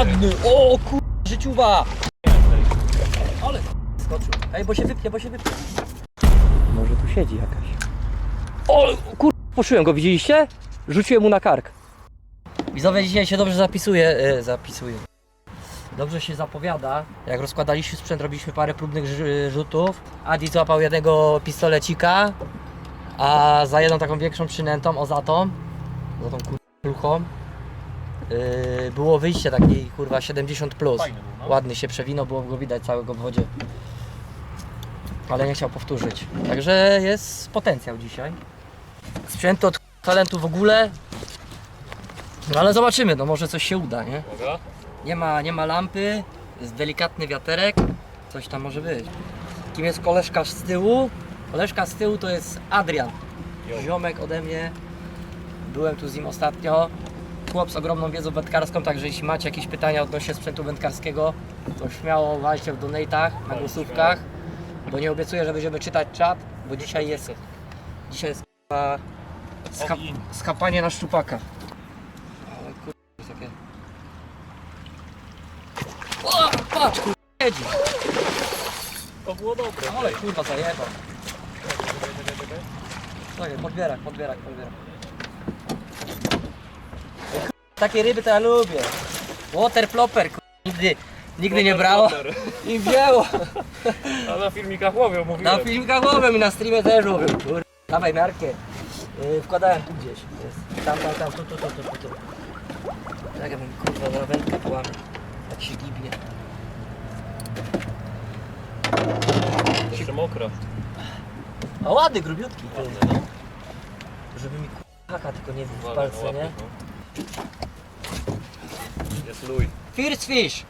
Ładny! O kur... życiuwa! Ale skoczył. Ej, bo się wypnie, bo się wypnie. Może tu siedzi jakaś. O kur... Poszyłem go, widzieliście? Rzuciłem mu na kark. Widzowie, dzisiaj się dobrze zapisuje, e, zapisuje. Dobrze się zapowiada. Jak rozkładaliśmy sprzęt, robiliśmy parę próbnych rzy- rzutów. Adi złapał jednego pistolecika, a za jedną taką większą przynętą, o za tą, za tą kur... yy, było wyjście takiej kurwa 70 plus. Fajny był, no. Ładny się przewinął, było go widać całego w wodzie. Ale nie chciał powtórzyć. Także jest potencjał dzisiaj. Sprzętu od talentu w ogóle. No ale zobaczymy, no może coś się uda, nie? Uwaga. Nie ma, nie ma lampy, jest delikatny wiaterek, coś tam może być. Kim jest koleżka z tyłu? Koleżka z tyłu to jest Adrian, ziomek ode mnie. Byłem tu z nim ostatnio. Chłop z ogromną wiedzą wędkarską, także jeśli macie jakieś pytania odnośnie sprzętu wędkarskiego, to śmiało walcie w donatach, na głosówkach, bo nie obiecuję, że będziemy czytać czat, bo dzisiaj jest, dzisiaj jest k***a, in. skapanie na szczupaka. Ale kurwa, takie... O, patrz, kurwa, siedzi. To było dobre. Ale kurwa zajebał. Czekaj, podbierak, podbierak, podbierak. Takie ryby to ja lubię. Water plopper, nigdy, nigdy nie brało i wzięło. A na filmikach łowią, mówiłem. Na filmikach łowią i na streamie też łowią. Kurwa, dawaj miarkę. Yy, wkładałem tu gdzieś. Jest. Tam, tam, tam, tu, tu, tu, tu, tu. Tak, bym kurwa na wędkę połamał. Jak się gibnie. Jeszcze mokra. A ładny, grubiutki. Ładny, no. Żeby mi kurwa tylko nie w Ładny, palce, ładny, nie? no. First fish.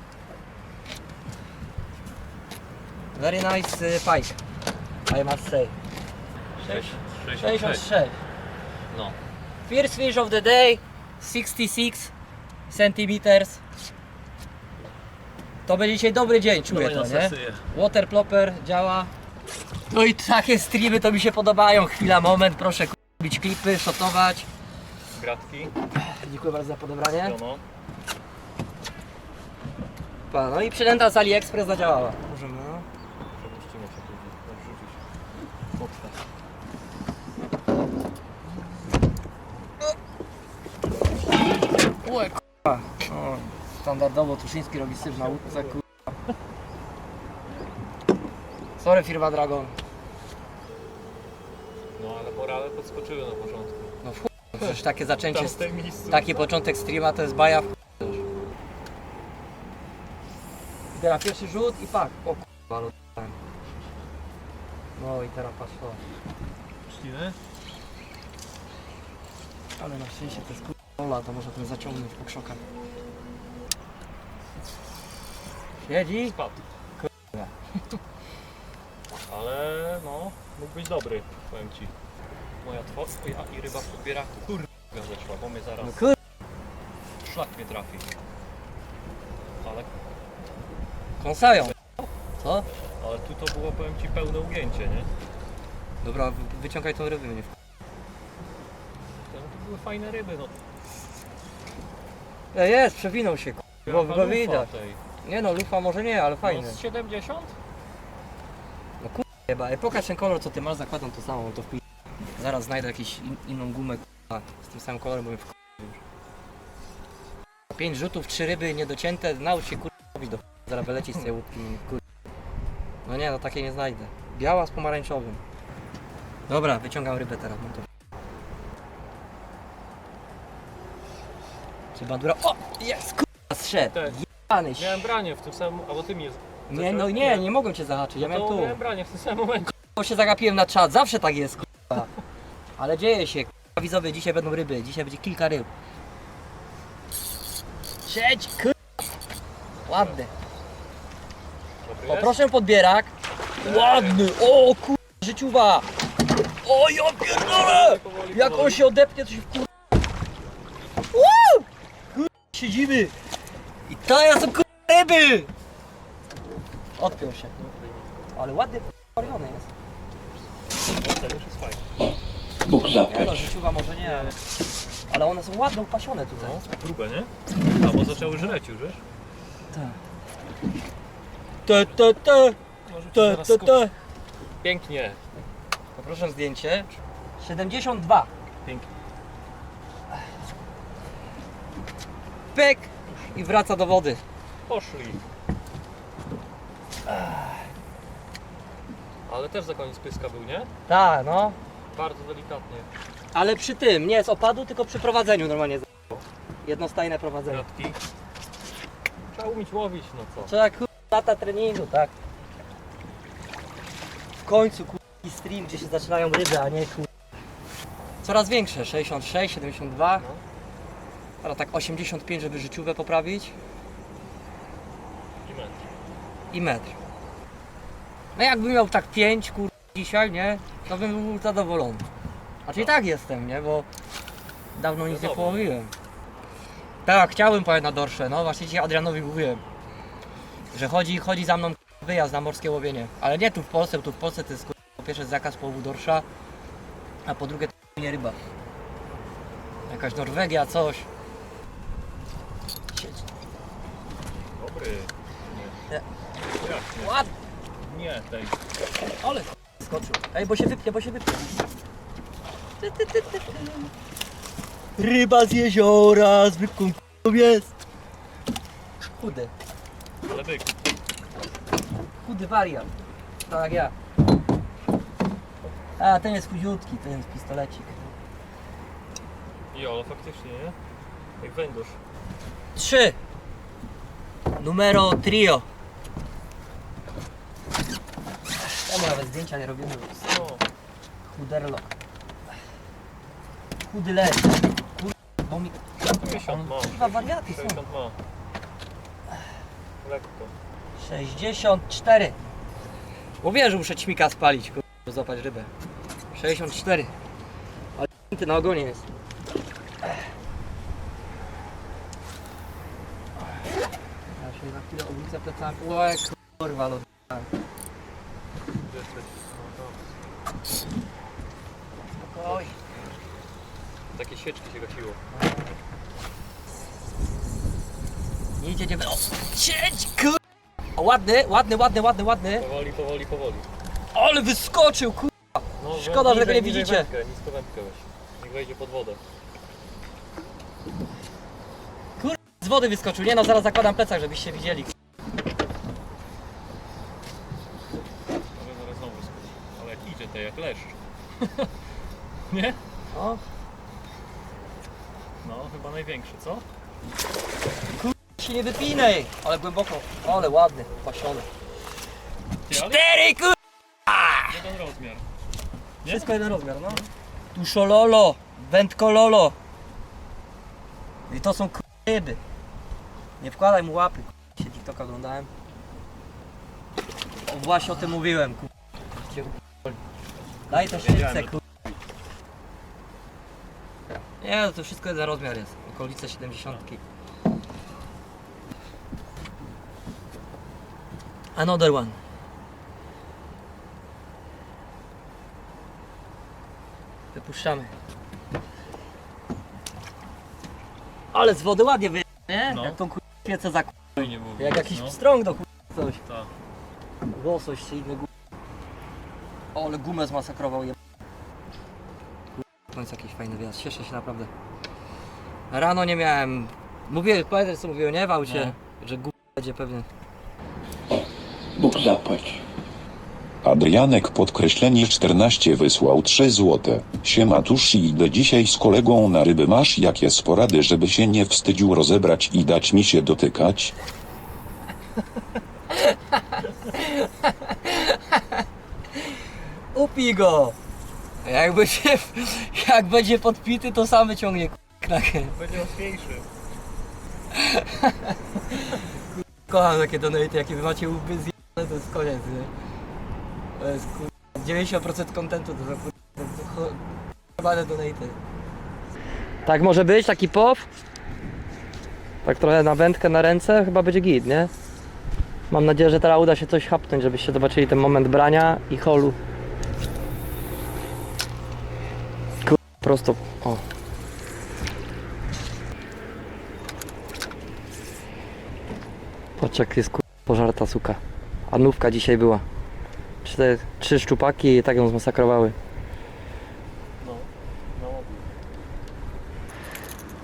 Very nice uh, pike. I must say. 6, 66. No. First fish of the day. 66 centimeters. To będzie dzisiaj dobry dzień, czuję Dawaj to, nie? Water plopper działa. No i takie streamy to mi się podobają. Chwila, moment, proszę k- robić klipy, shotować. Gratki. Dziękuję bardzo za podebranie. Pa, no i przynęta z AliExpress zadziałała. Możemy, no. Przepuścimy się tu. Wrzucić. Mocno. Ue, k***a. O, standardowo Tuszyński robi syf na łódce, k***a. Sorry firma Dragon. No ale morale podskoczyły na początku. No w chuj, przecież takie zaczęcie, Tam taki początek streama to jest baja w chuj Zbiera pierwszy rzut i pak. O k***a, ale d***ałem. No i teraz patrz to. Ale na szczęście to jest k***a, to można ten zaciągnąć po krzokach. Siedzi? Spadł. Ale no, mógł być dobry, powiem ci. Moja twoja i ryba w podbieraku. Kurwa zeszła, bo mnie zaraz No kur... szlak mnie trafi. Kąsają. Co? ale tu to było, powiem ci, pełne ugięcie, nie? Dobra, wy- wyciągaj tą rybę mnie. w- To, były fajne ryby, no. E, jest, przewinął się, k***, bo go lufa widać. tej. Nie no, lufa może nie, ale No, fajny. z 70? Chyba, Ej, pokaż ten kolor, co ty masz, zakładam to samo, to w pi- Zaraz znajdę jakąś in, inną gumę, k***a, z tym samym kolorem, bo mnie w już. Pięć rzutów, trzy ryby niedocięte, naucz się kur... robić do ch- zaraz wylecieć z tej łódki, kur... No nie, no takiej nie znajdę. Biała z pomarańczowym. Dobra, wyciągam rybę teraz, no to... Czy bandura... O! Jest, kurwa, zszedł! Tak. Jebany Miałem branie w tym samym, albo ty mi jest. Nie, no nie, nie mogłem cię zahaczyć, ja no miałem to tu. miałem branie w tym samym momencie. Bo się zagapiłem na czat, zawsze tak jest, kurwa. Ale dzieje się, kurwa, widzowie, dzisiaj będą ryby, dzisiaj będzie kilka ryb. Siedź, kurwa. Ładny. Dobry O, jest? proszę podbierak. Ładny, o kurwa, życiuwa. O, ja pierdolę. Jak on się odepnie, to się wkur... Woo! Kurwa, siedzimy. I to ja są kurwa ryby. Odpiął się. Ale ładny kurwa jest. Ten już jest fajny. Nie no, życiowa może nie, ale... Ale one są ładne, upasione tutaj. No, grube, nie? A, bo zaczęły żreć już, wiesz? Te, te, te, te, te, te. Pięknie. Poproszę zdjęcie. 72. Pięknie. Pyk! I wraca do wody. Poszli. Ale też za koniec pyska był, nie? Tak, no. Bardzo delikatnie. Ale przy tym, nie z opadu, tylko przy prowadzeniu normalnie. z- Jednostajne prowadzenie. Kratki. Trzeba umieć łowić, no co? Trzeba kur... lata treningu, tak. W końcu kur... taki stream, gdzie się zaczynają ryby, a nie kur... Coraz większe, 66, 72. No. Ale tak 85, żeby życiówę poprawić. I metr. i metr. No jakbym miał tak 5 kur... dzisiaj, nie? To bym był zadowolony. A czyli tak jestem, nie? Bo dawno nic nie połowiłem. Tak, chciałem pojechać na dorsze, no właśnie dzisiaj Adrianowi mówiłem. Że chodzi, chodzi za mną wyjazd na morskie łowienie. Ale nie tu w Polsce, bo tu w Polsce to jest po pierwsze zakaz połowu dorsza, a po drugie to nie ryba. Jakaś Norwegia, coś. Siedź. Dobry. Nie. Ładnie. Nie, tej. Ale skoczył. Ej, bo się wypnie, bo się wypnie. Ty, ty, ty, ty, ty. Ryba z jeziora, zwykłą k***ą jest. Chudy, Ale byk. chudy wariant. Tak jak ja. A, ten jest chudziutki, ten jest pistolecik. Ale faktycznie, nie? Jak węgorz. Trzy. Numero trio. Temu nawet zdjęcia nie robimy. No. Chuderlok. Chudy lec. Kur... bo mi... 50 ma. Kurwa wariaty są. 60 ma. Lekko. 64. Mówię, że muszę ćmika spalić, kur... żeby złapać rybę. 64. Ale ty na ogonie jest. Ja się na chwilę obrócę plecami. Łe, kurwa, no. No, tam. Oj. Takie sieczki się gasiło. Nie idzie, nie O, siedź, kur... O, ładny, ładny, ładny, ładny, ładny. Powoli, powoli, powoli. Ale wyskoczył, kur... No, Szkoda, że go nie niżej widzicie. Wędkę, nisko wędkę weź. Niech wejdzie pod wodę. Z wody wyskoczył. Nie no, zaraz zakładam plecak, żebyście widzieli. Może zaraz znowu skoczy. Ale jak idzie to jak leszcz. nie? O, No, chyba największy, co? Się nie wypinaj. Ale głęboko. Ale ładny, pasiony. Cztery, kur... jeden rozmiar. Wszystko jeden rozmiar, no. Tuszololo, wędkololo. I to są ryby. Nie wkładaj mu łapy. kur- Się TikToka oglądałem. O, właśnie o tym mówiłem. Cię kur- Daj te szybce, kur... Nie, to wszystko jeden rozmiar jest. Okolice 70. Another one. Wypuszczamy. Ale z wody ładnie wyje, nie? No. Jak tą kur... piecę za Fajnie było. Jak jakiś no. pstrąg do kur... coś. Tak. Łosoś czy inny. O, ale gumę zmasakrował je... Kur- jakiś fajny wyjazd, cieszę się naprawdę. Rano nie miałem... Mówię, pamiętasz co mówiłem, nie? W aucie, że gó... będzie pewnie... Bóg zapłać. Adrianek podkreślenie 14 wysłał 3 złote. Siema tuż i idę dzisiaj z kolegą na ryby masz jakie sporady żeby się nie wstydził rozebrać i dać mi się dotykać? Upij go! Jakby się... Jak będzie podpity, to sam wyciągnie knakę. Będzie łatwiejszy. Kocham takie donaty, jakie wy macie łby zjebane, to jest koniec, nie? To jest kur... 90% kontentu to są kur... Chyba donaty. Tak może być, taki pow? Tak trochę na wędkę, na ręce, chyba będzie git, nie? Mam nadzieję, że teraz uda się coś hapnąć, żebyście zobaczyli ten moment brania i holu. Kur... prosto, o. Patrz jak jest kur... pożarta suka. A nówka dzisiaj była. Cztery, trzy szczupaki i tak ją zmasakrowały. No, no.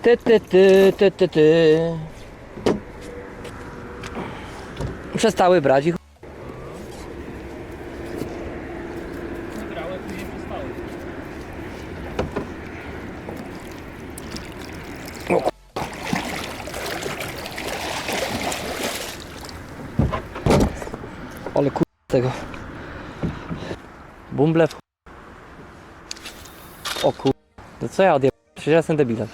Ty, ty, ty, ty, ty, ty. Przestały brać i ch- Wygrały, później przestały. Ale kur... tego. Bumble w... ch- O kur... To co ja odjeb... Przecież ja jestem debilem.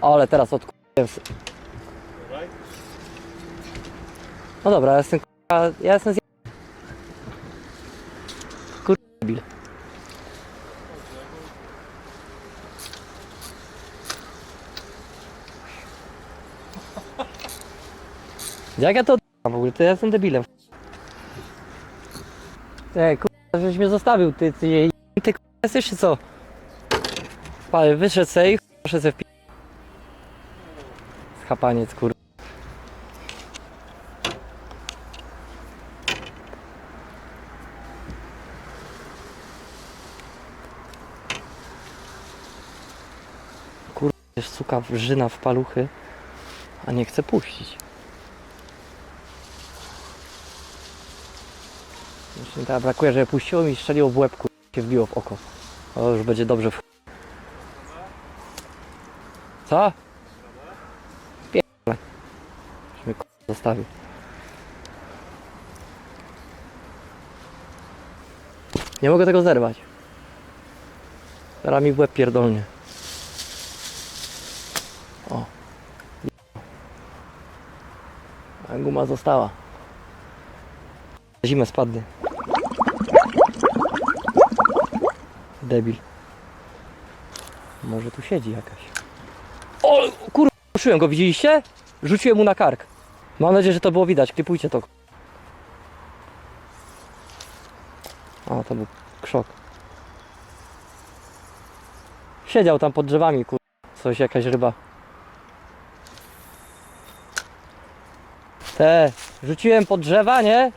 Ale teraz od... Dawaj. No dobra, ja jestem kurwa, ja jestem zje... Kur... debil. Jak ja to w ogóle, to ja jestem debilem. Ej, kurwa, żeś mnie zostawił, ty, ty, ty kurwa jesteś czy co? Panie, wyszedł se i kurwa, poszedł se w pi... Schapaniec, kurwa. Jest suka wrzyna w paluchy, a nie chce puścić. Jeszcze teraz brakuje, żeby puściło mi strzeliło w łeb, kur- się wbiło w oko. O, już będzie dobrze w... Co? Pierdolę. Już mnie kur- zostawił. Nie mogę tego zerwać. Teraz mi w łeb pierdolnie. O. A guma została. Zimę spadnie. Debil. Może tu siedzi jakaś. O kurwa, ruszyłem go, widzieliście? Rzuciłem mu na kark. Mam nadzieję, że to było widać, klipujcie to. A, to był krzok. Siedział tam pod drzewami, kur... Coś, jakaś ryba. Te, rzuciłem pod drzewa, nie?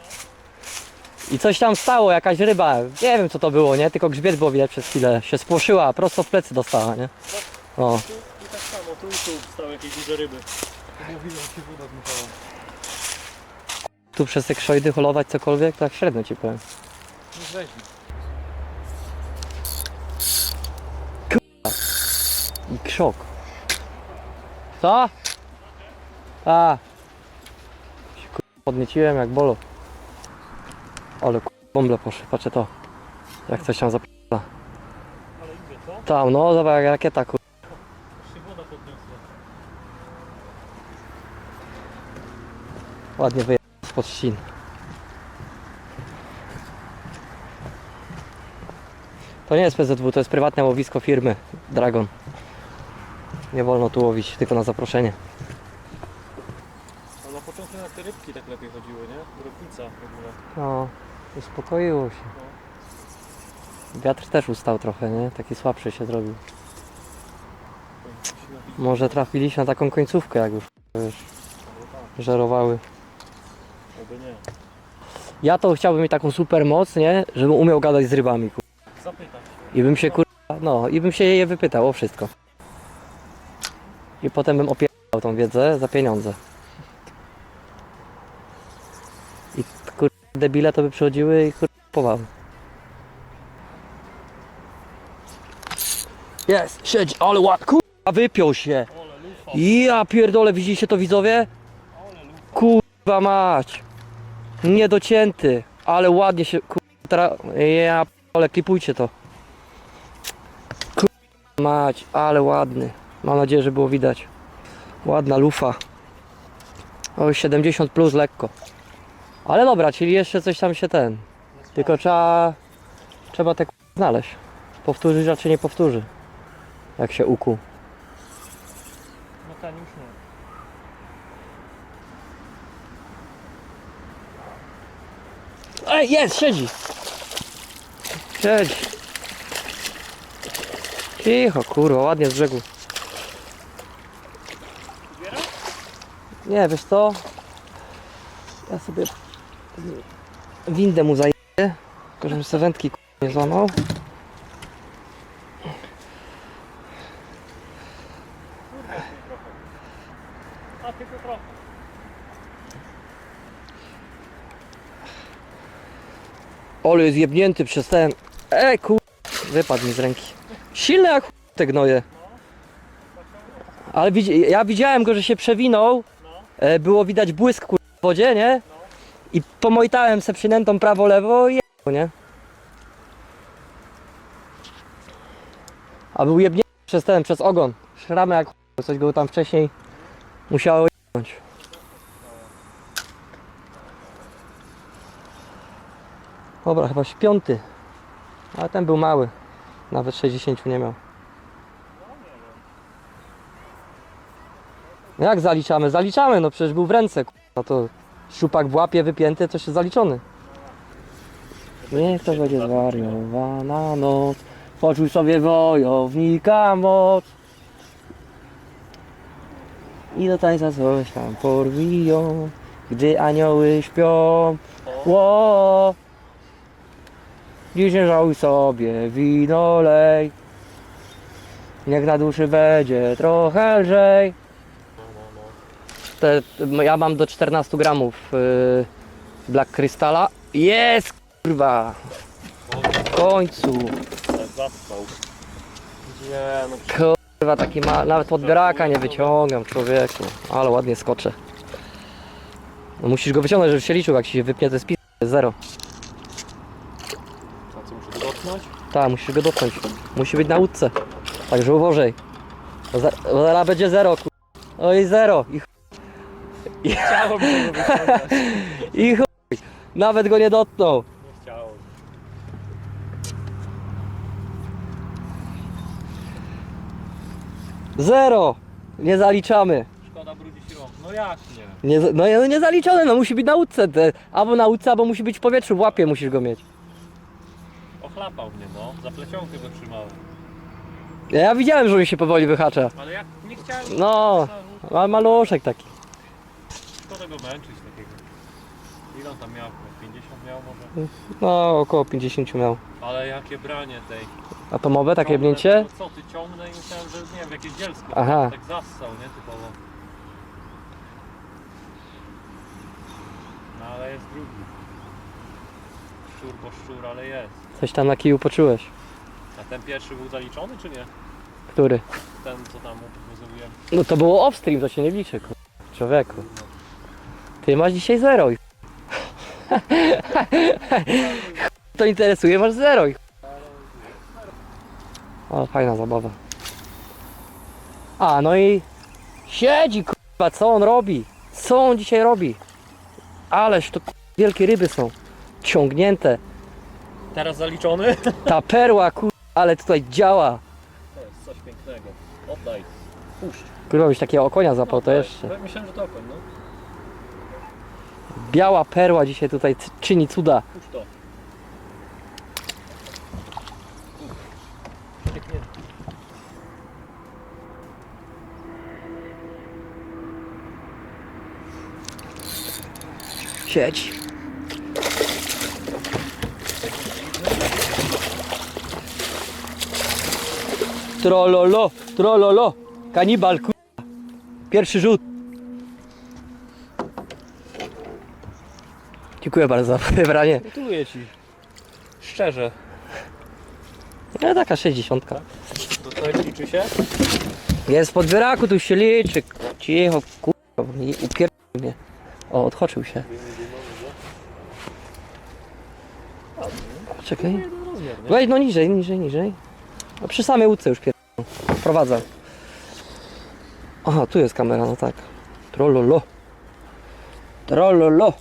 I coś tam stało, jakaś ryba. Nie wiem co to było, nie? Tylko grzbiet było widać przez chwilę. Się spłoszyła, prosto w plecy dostała, nie? O, Tu i tak samo, tu tu stały jakieś duże ryby. Mówiłem, się woda zmuchała. tu przez te krzojdy holować cokolwiek, tak średnio ci powiem. No weźmy. I krzok. Co? A. Się podnieciłem jak bolo. Ale kur... bąble poszły, patrzę to. Jak coś tam zap... Ale idzie, co? Tam, no zobacz jak rakieta kur... Aż się woda podniosła. Ładnie wyjechał spod ścin. To nie jest PZW, to jest prywatne łowisko firmy Dragon. Nie wolno tu łowić, tylko na zaproszenie. Ale na początku na te rybki tak lepiej chodziły, nie? Drobnica w ogóle. No, uspokoiło się. Wiatr też ustał trochę, nie? Taki słabszy się zrobił. Może trafiliśmy na taką końcówkę, jak już wiesz, Albo tak, żerowały. Albo nie. Ja to chciałbym mieć taką super moc, nie? Żebym umiał gadać z rybami, kur... Zapytam się. I bym się kur... No, i bym się je wypytał o wszystko. I potem bym opierał tą wiedzę za pieniądze. I kur... debile to by przychodziły i kur... kupowały. Jest, siedzi, ale ład... Kurwa, wypiął się. Ole, lufa, Ja pierdolę, widzicie to widzowie? Kurwa mać. Niedocięty, ale ładnie się. Kurwa. Ja ale klipujcie to. Kurwa mać, ale ładny. Mam nadzieję, że było widać. Ładna lufa. O 70 plus lekko. Ale dobra, czyli jeszcze coś tam się ten. Tylko trzeba. Trzeba te kurwa znaleźć. Powtórzyć raczej nie powtórzy. Jak się ukuł. No ten już nie. Ej, jest, siedzi. Siedzi. Cicho, kurwa, ładnie z brzegu. Nie, wiesz co? Ja sobie windę mu zaję, tylko żebym sobie wędki nie złamał. Ole jest jebnięty przez ten. E kur... Wypadł mi z ręki. Silne jak te gnoje. Ale widzi... ja widziałem go, że się przewinął. E, było widać błysk kur... w wodzie, nie? I pomojtałem se przynętą prawo-lewo i jebło, nie? A był jebnięty przez ten, przez ogon. Szramę jak coś go tam wcześniej musiało jebnąć. Dobra, chyba piąty. Ale ten był mały. Nawet 60 nie miał. No Jak zaliczamy? Zaliczamy, no przecież był w ręce. No to szczupak w łapie wypięty, to się zaliczony. Niech to będzie zwariowana noc. Poczuj sobie wojownika moc. I do tańca coś tam porwiją, gdy anioły śpią. Ło! Dziś żałuj sobie, wino lej. Niech na duszy będzie trochę lżej. Te, ja mam do 14 gramów yy, Black Crystala. Jest kurwa! W końcu! Zaspał. Kurwa taki ma, nawet podbieraka nie wyciągam człowieku. Ale ładnie skoczę. No musisz go wyciągnąć, żeby się liczył, jak ci się wypnie to jest zero. a co muszę dotknąć? Tak, musisz go dotknąć. Musi być na łódce. Także uważaj. Bo za- bo zaraz będzie zero, kur... Oj, zero. I, ch- Chciało mi się go wyciągać. I chuj. Nawet go nie dotknął. Nie chciało. Zero. Nie zaliczamy. Szkoda brudzić rąk. No jak nie? Nie, z- no nie- nie zaliczone, no musi być na łódce. Te, albo na łódce, albo musi być w powietrzu, w łapie musisz go mieć. Ochlapał mnie, no. Za plecionkę go trzymałem. Ja, ja widziałem, że on się powoli wyhacza. Ale jak nie chciałem... No, ma maluszek taki. Szkoda go męczyć takiego. Ile on tam miał? 50 miał może? No, około 50 miał. Ale jakie branie tej. Atomowe, takie Ciągnę, jebnięcie? no Co ty ciągnę i myślałem, że nie wiem, jakieś dzielsko. Aha. Tak zassał, nie? Typowo. No ale jest drugi. Szczur bo szczur, ale jest. Coś tam na kiju poczułeś. A ten pierwszy był zaliczony czy nie? Który? Ten co tam obowiązujemy. No to było off-stream, to się nie liczy, kur... Człowieku. Ty masz dzisiaj zero i To interesuje, masz zero i O, fajna zabawa. A, no i siedzi, kurwa, co on robi? Co on dzisiaj robi? Ależ to wielkie ryby są. Ciągnięte. Teraz zaliczony? Ta perła, kurwa, ale tutaj działa. To jest coś pięknego. Oddaj. Puść. Kurwa, byś takiego okonia zapał, to jeszcze. Myślałem, że to okoń, no. Biała perła dzisiaj tutaj c- czyni cuda. Puść to. Siedź. Trololo, trololo. Kanibal, ku... Pierwszy rzut. Dziękuję bardzo za wybranie. Gratuluję ci. Szczerze. Ja taka 60. To co liczy się? Jest w podbieraku, tu się liczy. Cicho, kurwa, nie upier... mnie. O, odchoczył się. Czekaj. Rozmiar, nie? Wejdź no niżej, niżej, niżej. No przy samej łódce już pier... Prowadzę. Aha, tu jest kamera, no tak. Trollolo. Trollolo.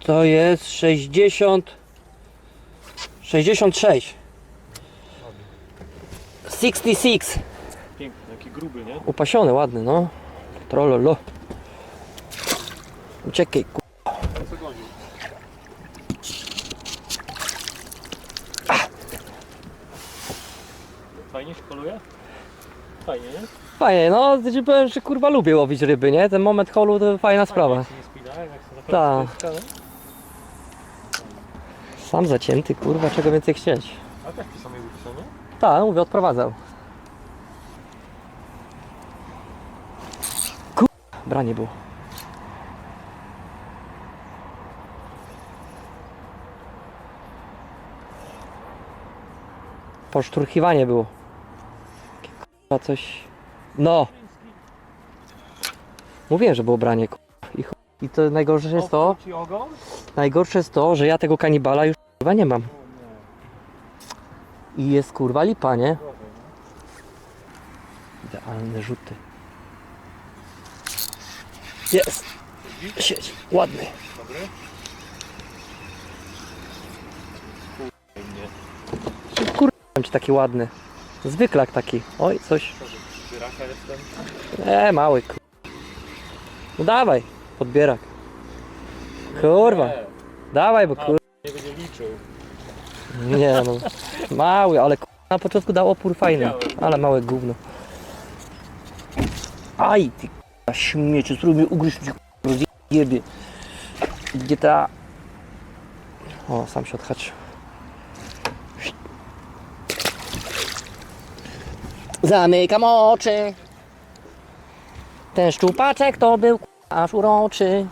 To jest 60... 66. 66. Piękny, jaki gruby, nie? Upasiony, ładny, no. Trollolo. Uciekaj, ku... Co gonił? Fajnie się poluje? Fajnie, nie? Fajnie, no ci powiem, że kurwa lubię łowić ryby, nie? Ten moment holu to fajna sprawa. Tak. naprawdę Sam zacięty, kurwa, czego więcej chcieć. A tak ci samej są, nie? Tak, mówię, odprowadzał. Kur... Branie było. Poszturchiwanie było. Kurwa coś... No! Mówiłem, że było branie. I, I to najgorsze jest to, ci ogon? najgorsze jest to, że ja tego kanibala już kurwa nie mam. I jest kurwa lipa, nie? Idealne rzuty. Jest! Siedź, ładny. Dobry? Kurwa ci taki ładny. Zwyklak taki. Oj, coś. Wyraka jestem? E, mały kur... No dawaj, podbierak. Kurwa, Nie, dawaj, bo kur... nie będzie liczył. Nie no. Mały, ale kur... na początku dał opór fajny. Ale małe gówno. Aj, ty k***a śmiecie, spróbuj mnie ugryźć, k***a, rozjebie. Gdzie ta... O, sam się odhaczył. Zamykam oczy. Ten szczupaczek to był aż uroczy.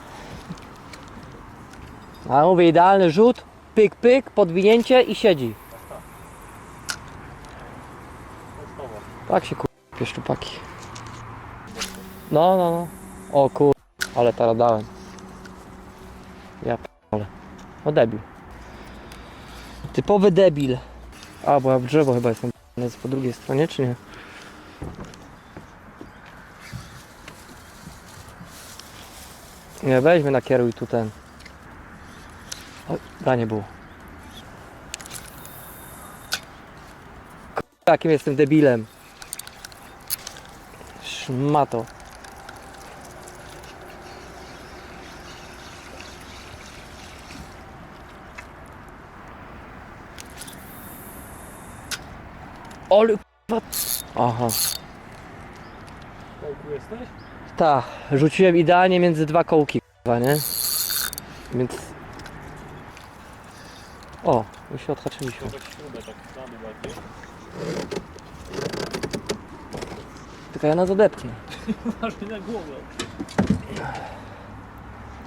A mówię, idealny rzut, pyk, pyk, podwinięcie i siedzi. Tak się kupie szczupaki. No, no, no. O kur... ale teraz dałem. Ja p***ole. No debil. Typowy debil. A, bo ja w drzewo chyba jestem. Jest po drugiej stronie, czy nie? Nie, weźmy nakieruj tu ten. Oj, branie było. Jakim jestem debilem. Szmato. Ale. Aha. Kołku jesteś? Tak, rzuciłem idealnie między dwa kołki, k***wa, nie? Więc... O, już się odhaczyliśmy. Weź śrubę tak na dół bardziej. Tylko ja na zadepnę. Masz mi na głowę.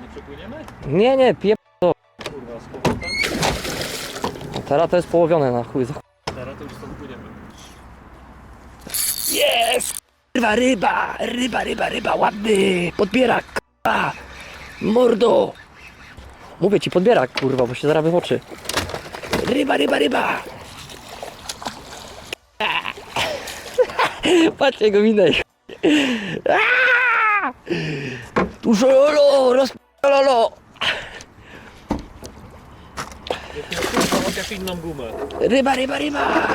Nie przepłyniemy? Nie, nie, pie... Kurwa, z powrotem. Teraz to jest połowione na chuj. za chuj. Teraz to już stąd płyniemy. Jest! Ryba, ryba, ryba, ryba, ładny! Podbierak, k***a! Mordo! Mówię ci, podbierak, kurwa, bo się zaraz w oczy. Ryba, ryba, ryba! Patrz jego minę. Dużo lolo, rozpalolo! Kurwa. Ryba, ryba, ryba!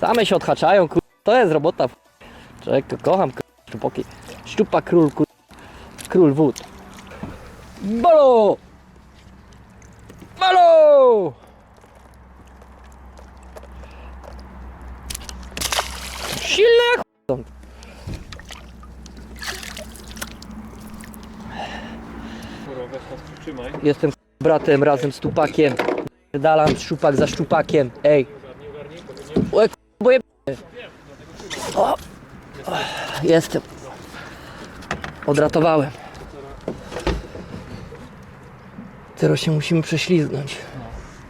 Same się odhaczają, kur... To jest robota. Człowiek, kocham szczupoki. Szczupa król, kur... Król wód. Balo! Balo! Silne jak. Jestem bratem razem z tupakiem. Dalam szczupak za szczupakiem. Ej. Ogarnij, bo boję. O! Jestem. Odratowałem. Teraz się musimy prześlizgnąć.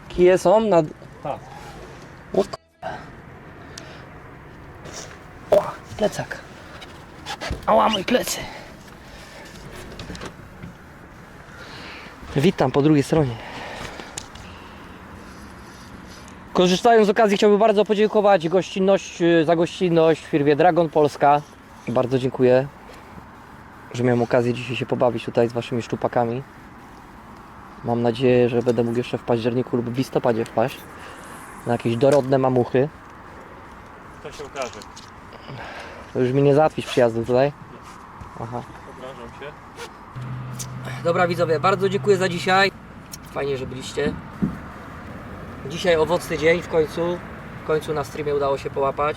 Kije są na... Tak. O, o, plecak. Ała, mój plecy. Witam po drugiej stronie. Korzystając z okazji chciałbym bardzo podziękować gościnność, y, za gościnność w firmie Dragon Polska. Bardzo dziękuję, że miałem okazję dzisiaj się pobawić tutaj z Waszymi szczupakami. Mam nadzieję, że będę mógł jeszcze w październiku lub w listopadzie wpaść na jakieś dorodne mamuchy. To się okaże. To już mi nie załatwisz przyjazdu tutaj. Aha. Obrażam się. Dobra widzowie, bardzo dziękuję za dzisiaj. Fajnie, że byliście. Dzisiaj owocny dzień w końcu. W końcu na streamie udało się połapać.